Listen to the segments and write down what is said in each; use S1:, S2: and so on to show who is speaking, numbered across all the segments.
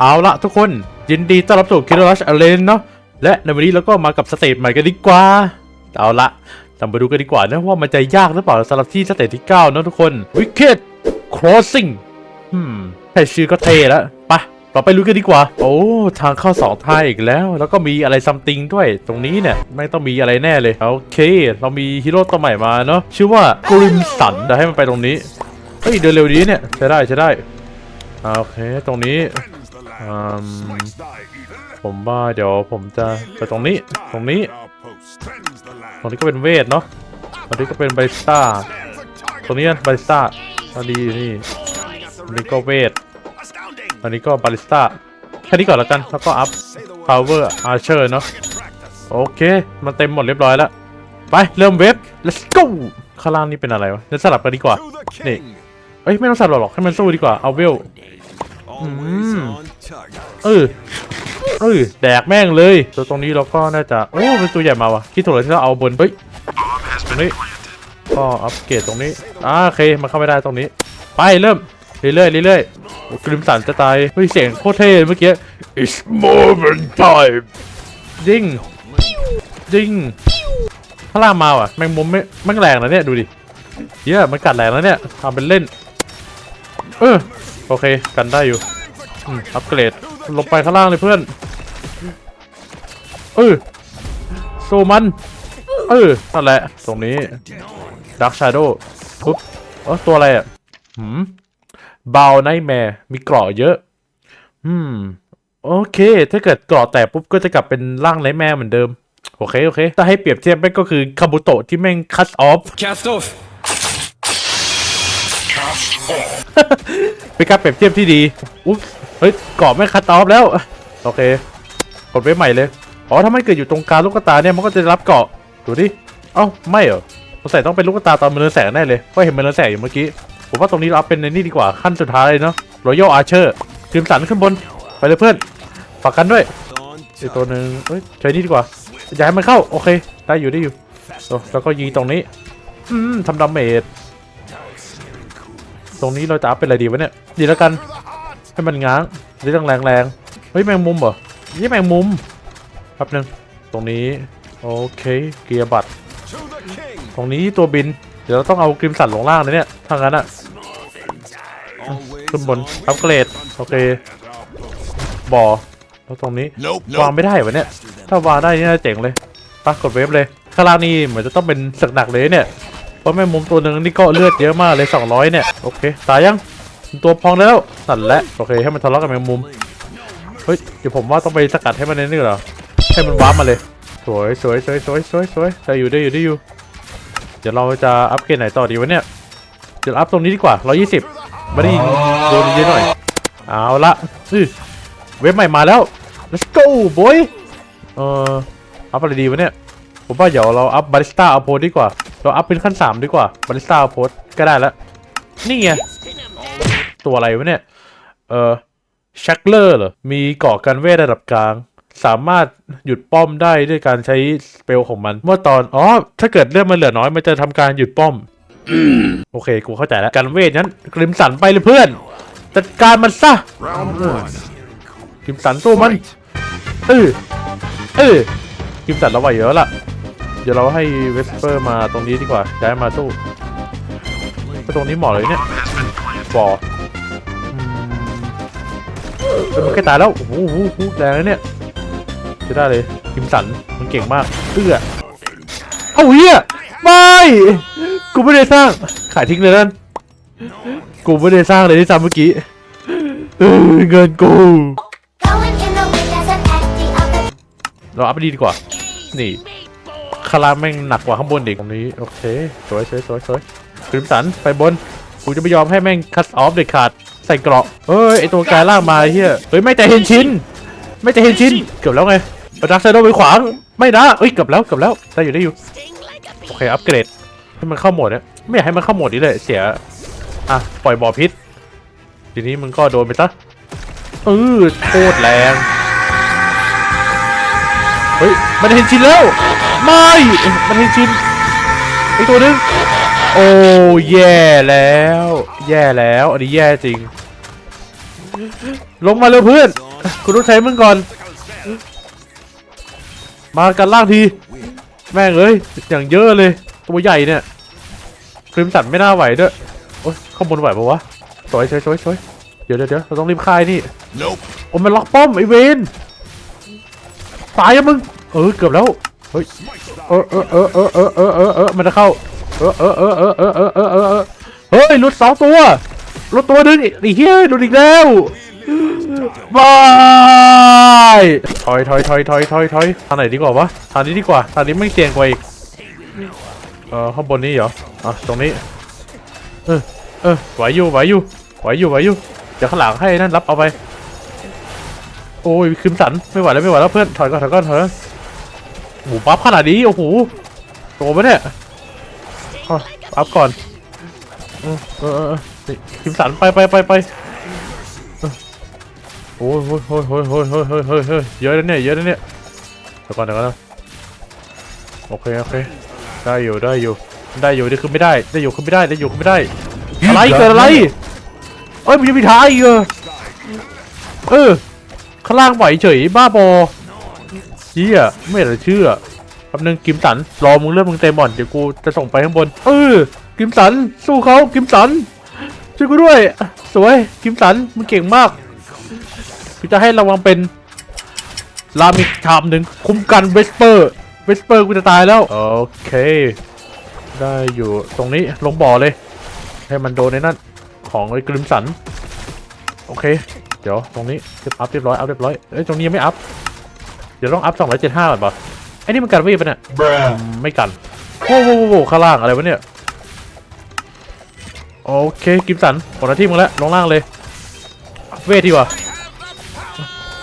S1: เอาละทุกคนยินดีต้อนรับสู่คิโรลัชอเลนเนาะและในวันนี้เราก็มากับสเตจใหม่กันดีกว่า เอาละเรามาดูกันดีกว่านะว่ามันจะยากหรือเปล่าสำหรับที่สเตจที่9เนะทุกคน Wicked Crossing อืมแค่ชื่อก็เท่แล้วไปเราไปรู้กันดีกว่า โอ้ทางเข้าสองทางอีกแล้ว แล้วก็มีอะไรซัมติงด้วยตรงนี้เนี่ยไม่ต้องมีอะไรแน่เลยโอเค เรามีฮีโร่ตัวใหม่มาเนาะชื่อว่ากริมสันเดี๋ยวให้มันไปตรงนี้เฮ้ยเดินเร็วดีเนี่ยใช้ได้ใช้ได้อาโอเคตรงนี้ ผมว่าเดี๋ยวผมจะไปตรงนี้ตรงนี้ ตรงนี้ก็เป็นเวทเนาะตรงนี้ก็เป็นบาริสตาตรงนี้บาริสตาตอนนี้นี่ตรงนี้ก็เวทตอนนี้ก็บาริสต้าแค่นี้ก่อนแล้วกันแล้วก็อัพ power archer เนาะโอเค มันเต็มหมดเรียบร้อยแล้ว ไป เริ่มเว็บ let's go ข้างล่างนี่เป็นอะไรวะเดี๋ยวสลับกันดีกว่า นี่ เอ้ย ไม่ต้องสลับหรอก ให้มันสู้ดีกว่า เอาเวล เออเออแดกแม่งเลยตัวตรงนี้เราก็น่าจะโอ้เป็นตัวใหญ่มาวะคิดถูกเลยที่เราเอาบนเฮ้ยตรงนี้ก็อัปเกรดตรงนี้อ่าโอเคมันเข้าไม่ได้ตรงนี้ ไปเริ่มเรื่อยๆเรื่อยๆกริมสันจะตายเฮ้ยเสียงโคตรเท่เมื่อกี้ It's moment time ยิงยิงข้างล่ามาว่ะแมงมุมไม่แม่งแรงนะเนี่ยดูดิเยอะมันกัดแรงนะเนี่ยทำเป็นเล่น เออโอเคกันได้อยู่ อืมอัปเกรดลงไปข้างล่างเลยเพื่อน เออสู้มัน เออนั่นแหละ ตรงนี้ดักชาโดปุ๊บเออตัวอะไรอะหืมบาวไนแมร์มีเกราะเยอะ อืม โอเค ถ้าเกิดเกราะแตกปุ๊บก็จะกลับเป็นร่างไนแมร์เหมือนเดิม โอเค โอเค ถ้าให้เปรียบเทียบแม่งก็คือคาบุโตะที่แม่งคัตออฟ
S2: Cast off.
S1: เป็นการเปรียบเทียบที่ดีอุ๊บ เฮ้ยเกาะไม่คัดออฟแล้ว โอเค กดไว้ใหม่เลย อ๋อถ้าไมันเกิดอยู่ตรงกลางลูกตาเนี่ยมันก็จะรับเกาะ ดูดิ เอ้าไม่เหรอสงสัยต้องเป็นลูกตาตอนมันเรืองแสงแน่เลยเพราเห็นมันเรืองแสงอยู่เมื่อกี้ ผมว่าตรงนี้เราเอาเป็นในนี่ดีกว่าขั้นสุดท้ายเลยเนาะ Royal Archer คริมสันขึ้นบน ไปเลยเพื่อน ฝากกันด้วยอีกตัวหนึ่งเฮ้ยใช้นี่ดีกว่า อย่าให้มันเข้า โอเค ได้อยู่ได้อยู่โอแล้วก็ยิงตรงนี้ อืมทำดาเมจ ตรงนี้เราจะอัพเป็นอะไรดีวะเนี่ย ดีแล้วกัน ให้มันง้างจะได้ต้องแรงแรงๆเฮ้ยแมงมุมเหรอนี่แมงมุมแป๊บนึงตรงนี้โอเคเกียร์บัตรตรงนี้ตัวบิน เดี๋ยวเราต้องเอากริมสันลงล่างนะเนี่ยทางั้นอะขึ้นบนอัพเกรดโอเคบ่อแล้วตรงนี้
S2: Nope.
S1: วางไม่ได้วะเนี่ยถ้าวางได้นี่น่าเจ๋งเลยปะกดเวฟเลยข้างล่างนี่เหมือนจะต้องเป็นศึกหนักเลยเนี่ยเพราะแม่มุมตัวหนึ่งนี่ก็เลือดเยอะมากเลย200เนี่ยโอเคตายยัง ตัวพองแล้วนั่นและโอเคให้มันทะเลาะกับแมงมุมเฮ้ยเดี๋ยวผมว่าต้องไปสกัดให้มันในนี่เหรอให้มันวาร์ปมาเลยสวยสวยสวยสวยสวยสวยได้อยู่ได้อยู่ได้อยู่ เดี๋ยวเราจะอัพเกรดไหนต่อดีวะเนี่ยเดี๋ยวอัพตรงนี้ดีกว่า 120ไม่ได้ยิโดนเยอะหน่อยเอาละอื้อเว็บใหม่มาแล้ว let's go boy เอ่ออัพอะไรดีวะเนี่ยผมว่าเดี๋ยวเราอัพบาริสต้าเอาโพสดีกว่า เราอัพเป็นขั้น 3 ดีกว่าบาริสต้าเอาโพสก็ได้แล้วนี่ไง ตัวอะไรวะเนี่ย เอ่อชักเลอร์เหรอ มีเกาะกันเวทระดับกลาง สามารถหยุดป้อมได้ด้วยการใช้สเปลของมัน เมื่อตอน อ๋อ ถ้าเกิดเลือดมันเหลือน้อย มันจะทำการหยุดป้อม โอเค กูเข้าใจแล้วการเวทนั้นกริมสันไปเลยเพื่อน จัดการมันซะ
S2: Round one.
S1: กริมสันสู้มัน เออเออกิมสันเราไหวเยอะละเดี๋ยวเราให้เวสเปอร์มาตรงนี้ดีกว่าย้ายมาสู้ก็ตรงนี้เหมาะเลยเนี่ยบออื มเออมันใกล้ตายแล้ว โอ้โหแรงเลยเนี่ยจะได้เลยกิมสัน มันเก่งมากเอื้อเอ้าเฮียไม่กูไม่ได้สร้าง ขายทิ้งเลยนั่น กูไม่ได้สร้างเลยที่ซ้ำเมื่อกี้เงินกู เราอัพไปดีดีกว่า นี่คาราแม่งหนักกว่าข้างบนอีกตรงนี้ โอเค สวยสวยสวยสวยคริมสัน ไปบน กูจะไม่ยอมให้แม่งคัตออฟเด็ดขาด ส่เกราะเฮ้ยไอตัวกายล่างมาเฮียเฮ้ยไม่แต่เห็นชิ้น ไม่แต่เห็นชิ้นเกือบแล้วไงประดักไซโดไปขวางไม่นะเอ้ยเกือบแล้วเกือบแล้วได้อยู่ได้อยู่โอเคอัปเกรดให้มันเข้าโหมดเนี่ยไม่อยากให้มันเข้าโหมดนี้เลยเสียอะปล่อยบ่อพิษ ทีนี้มึงก็โดนไปซะเออโคตรแรงเฮ้ยมันเห็นชิ้นแล้วไม่มันเห็นชิ้นไอตัวนึงโอ้แย่แล้ว แย่แล้ว อันนี้แย่จริง ลงมาเร็วเพื่อน คุณรู้ใช้มึงก่อน มากันล่างที แม่งเอ้ยอย่างเยอะเลย ตัวใหญ่เนี่ยคริมสันไม่น่าไหวด้วย โอ้ยข้างบนไหวปะวะช่วยช่วยสวยสวยเดี๋ยวเดี๋ยวเราต้องรีบคลายนี่ผมมันล็อกป้อมไอเวนตายอะมึง เออเกือบแล้ว เฮ้ย เออเออเออเออเออเออเออมันจะเข้า เออเออเออเออเออเออเออเฮ้ยลุดสองตัว หลุดตัวนึงไอ้เหี้ยหลุดอีกแล้วบายถอยถอยถอยถอยถอยถอยทางไหนดีกว่าวะทางนี้ดีกว่าทางนี้ไม่เสี่ยงกว่าอีกเออข้างบนนี้เหรออะตรงนี้เออเออไหวอยู่ไหวอยู่ไหวอยู่ไหวอยู่เดี๋ยวข้างหลังให้นั่นรับเอาไปโอ้ยคิมสันไม่ไหวแล้วไม่ไหวแล้วเพื่อนถอยก่อนถอยก่อนถอยก่อนโอ้โหปั๊บขนาดนี้โอ้โหโตปะเนี่ยเอาปั๊บก่อนเออเออ เออเออนี่คิมสันไปไปไปไปเออโอ้ยโอ้ยโอ้ยโอ้ยโอ้ยโอ้ยโอ้ยโอ้ยโอ้ยเยอะแล้วเนี่ยเยอะแล้วเนี่ยเดี๋ยวก่อนเดี๋ยวก่อนนะโอเคโอเคได้อยู่ได้อยู่ได้อยู่ได้ขึ้นไม่ได้ได้อยู่ขึ้นไม่ได้ได้อยู่ขึ้นไม่ได้อะไรเกิดอะไรเอ้ยมันยังมีท้ายอีกเหรอเออข้างล่างไหวเฉยบ้าบอเฮียไม่อยากจะเชื่อแป๊บนึงกิมสันรอมึงเลือดมึงเต็มบ่อนเดี๋ยวกูจะส่งไปข้างบนเออกิมสันสู้เขากิมสัน ช่วยกูด้วย สวยกิมสันมึงเก่งมากกูจะให้ระวังเป็นลามิกชามหนึ่งคุ้มกันเวสเปอร์เวสเปอร์กูจะตายแล้ว โอเค ได้อยู่ตรงนี้ลงบ่อเลย ให้มันโดนในนั่นของไอ้กริมสัน โอเค เดี๋ยวตรงนี้เรียบอัพเรียบร้อยอัพเรียบร้อยเอ้ยตรงนี้ยังไม่อัพ เดี๋ยวต้องอัพสองร้อยเจ็ดห้าก่อนป่ะไอ้นี่มันกันเวทปะเนี่ย
S2: Bruh.
S1: อืมไม่กันโว้วโว้วโว้วโว้วข้างล่างอะไรวะเนี่ย โอเคกิมสันหมดหน้าที่มึงแล้วลงล่างเลย เวทดีกว่า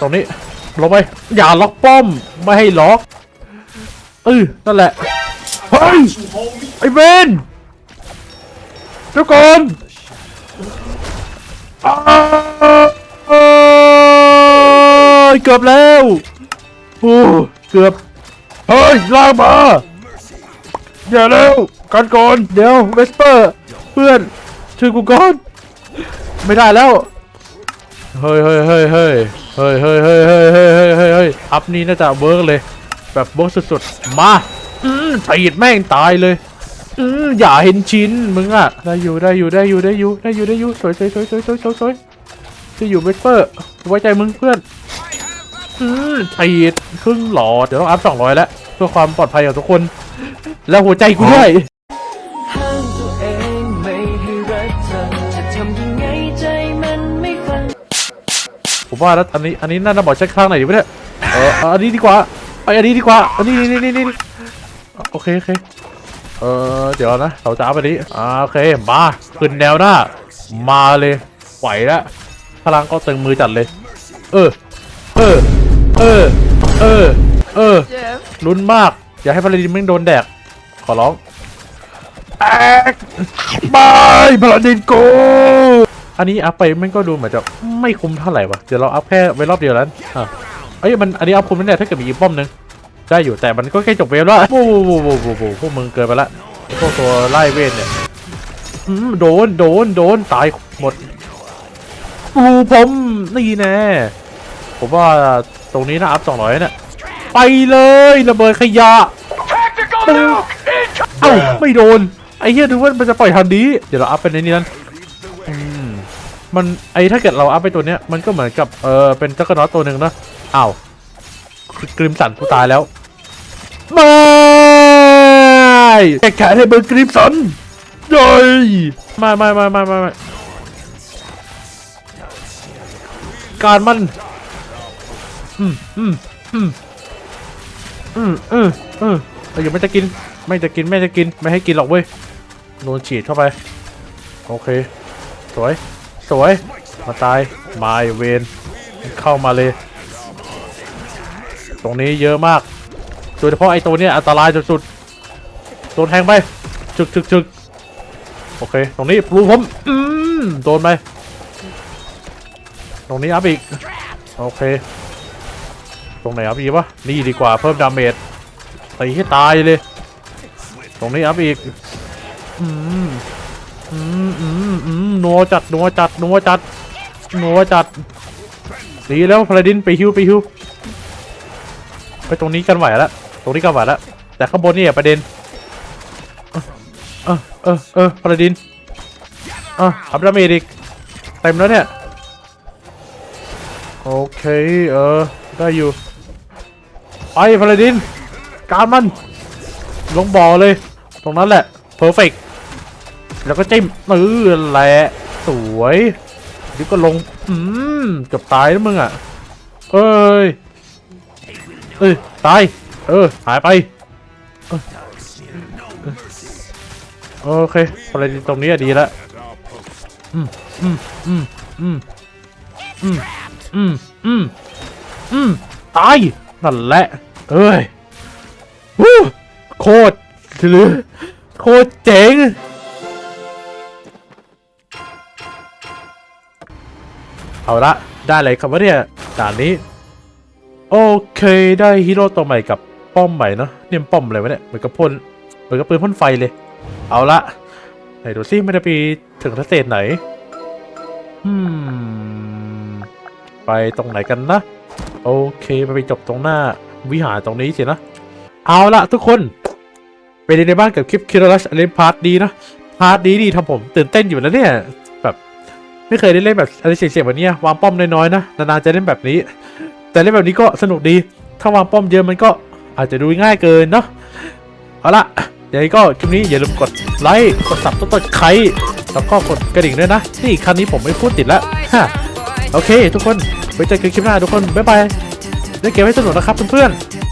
S1: ตรงนี้ลงไป อย่าล็อกป้อม ไม่ให้ล็อกเออนั่นแหละ เฮ้ย ไอ้เวนเจ้าก่อนเกือบแล้วโอ้เกือบ เฮ้ยลากมาอย่าเร็วกันก่อน เดี๋ยวเวสเปอร์ เพื่อน ช่วยกูก่อน ไม่ได้แล้ว เฮ้ยเฮ้ยเฮ้ยเฮ้ยเฮ้ยเฮ้ยเฮ้ยเฮ้ยเฮ้ยเฮ้ยเฮ้ยเฮ้ยอัพนี้น่าจะเวิร์กเลย แบบเวิร์กสุดๆ มาอืมตีดแม่งตายเลยอืมอย่าเห็นชิ้นมึงอะได้อยู่ได้อยู่ได้อยู่ได้อยู่ได้อยู่ได้อยู่สวยสวยสวยสวยสวยสวยสวยจะอยู่เวสเปอร์ไว้ใจมึงเพื่อนอืมตีดครึ่งหลอดเดี๋ยวต้องอัพสองร้อยแล้วเพื่อความปลอดภัยของทุกคน แล้วหัวใจกูด้วย ผมว่าแล้วอันนี้อันนี้น่าจะบอกเช็คข้างไหนอยดีไหมเนี่ยเอออันนี้ดีกว่าไปอันนี้ดีกว่าอันนี้นี่นี่นี่นี่โอเคโอเคเออเดี๋ยวนะเราจะเอาไปนี้อ่าโอเคมาขึ้นแนวหน้า มาเลยไหวแล้วพลังก็ตึงมือจัดเลย เออ เออ เออ เออ เออลุ้นมาก อย่าให้พลาดินแม่งโดนแดก ขอร้องแอกบายพลาดินโก อันนี้อัพไปมันก็ดูเหมือนจะไม่คุ้มเท่าไหร่วะเดี๋ยวเราอัพแค่ไว้รอบเดียวแล้วอะเอ้ยมันอันนี้อัพคุ้มแล้วเนี่ยถ้าเกิดมีอีกป้อมหนึงได้อยู่แต่มันก็แค่จบเวฟแล้วโอ้โหโอ้โหโอ้โหพวกมึงเกินไปละไอ้พวกตัวไล่เวทเนี่ยอืมโดนโดนโดนตายหมดปูผมนี่แน่ผมว่าตรงนี้นะอัพสองร้อยเนี่ยไปเลยระเบิดขยะปึ้งเอ้าไม่โดนไอ้เหี้ยดูว่ามันจะปล่อยทันดี เดี๋ยวเราอัพเป็นในนี้นั้นอืม มันไอถ้าเกิดเราอัพไปตัวเนี้ยมันก็เหมือนกับเออเป็นจักรนอตตัวหนึ่งนะอ้าวกริมสันกูตายแล้วไม่แกแขนให้เบอร์กริมสันเย้ยไม่ไม่ไม่ไม่ไม่ไม่การมันอืมอืมอืมอืมอืมอืมเราอยู่ไม่จะกิน ไม่จะกินไม่จะกินไม่ให้กินหรอกเว้ยโดนฉีดเข้าไป โอเค สวย สวย มาตาย มาเวนเข้ามาเลย ตรงนี้เยอะมาก โดยเฉพาะไอ้ตัวเนี้ยอันตรายสุดๆ โดนแทงไปจึกจึกจึกโอเค ตรงนี้ปลูผมอืมโดนไป ตรงนี้อัพอีก โอเค ตรงไหนอัพอีกวะ นี่ดีกว่าเพิ่มดาเมจตีให้ตายเลย ตรงนี้อัพอีก อืม อืมอืมอืมนัวจัดนัวจัดนัวจัดนัวจัดดีแล้วพาราดินไปฮิวไปฮิวไปตรงนี้กันไหวแล้วตรงนี้กันไหวแล้วแต่ข้างบนนี่อะประเด็นเออเออเออพาราดินอะอัพดาเมจอีกเต็มแล้วเนี่ยโอเคเออได้อยู่ไปพาราดินการมันลงบ่อเลย ตรงนั้นแหละเพอร์เฟก แล้วก็จิ้มเออแหละสวยดี๋ยวก็ลง อืมเกือบตายแล้วมึงอะ เอ้ย เอ้ย ตาย เออ หายไป โอเคประเด็นตรงนี้อะดีแล้วอืมอืมอืมอืมอืมอืมอืมอืมตาย นั่นแหละ เอ้ยโคตรหรือโคตรเจ๋ง เอาละได้เลยครับว่าเนี่ยด่านนี้ โอเคได้ฮีโร่ตัวใหม่กับป้อมใหม่เนาะเนี่ยป้อมอะไรวะเนี่ยเหมือนกับพ่นเหมือนกับปืนพ่นไฟเลย เอาละไหนดูซิมันจะไปถึงสเตจไหนอืมไปตรงไหนกันนะ โอเคไปจบตรงหน้าวิหารตรงนี้สินะ เอาละทุกคนเป็นยังไงบ้างกับคลิปคิรลัชเลนพาร์ทดีนะพาร์ทดีดีทำผมตื่นเต้นอยู่แล้วเนี่ย ไม่เคยได้เล่นแบบอะไรเสียงๆแบบนี้วางป้อมน้อยๆนะนานๆจะเล่นแบบนี้ แต่เล่นแบบนี้ก็สนุกดี ถ้าวางป้อมเยอะมันก็อาจจะดูง่ายเกินเนาะเอาละยังไงก็คลิปนี้อย่าลืมกดไลค์กดซับต้นๆใครแล้วก็กดกระดิ่งด้วยนะนี่ครั้งนี้ผมไม่พูดติดแล้วฮะโอเค ทุกคนไว้เจอกันคลิปหน้าทุกคนบ๊ายบายเล่นเกมให้สนุกนะครับเพื่อนๆ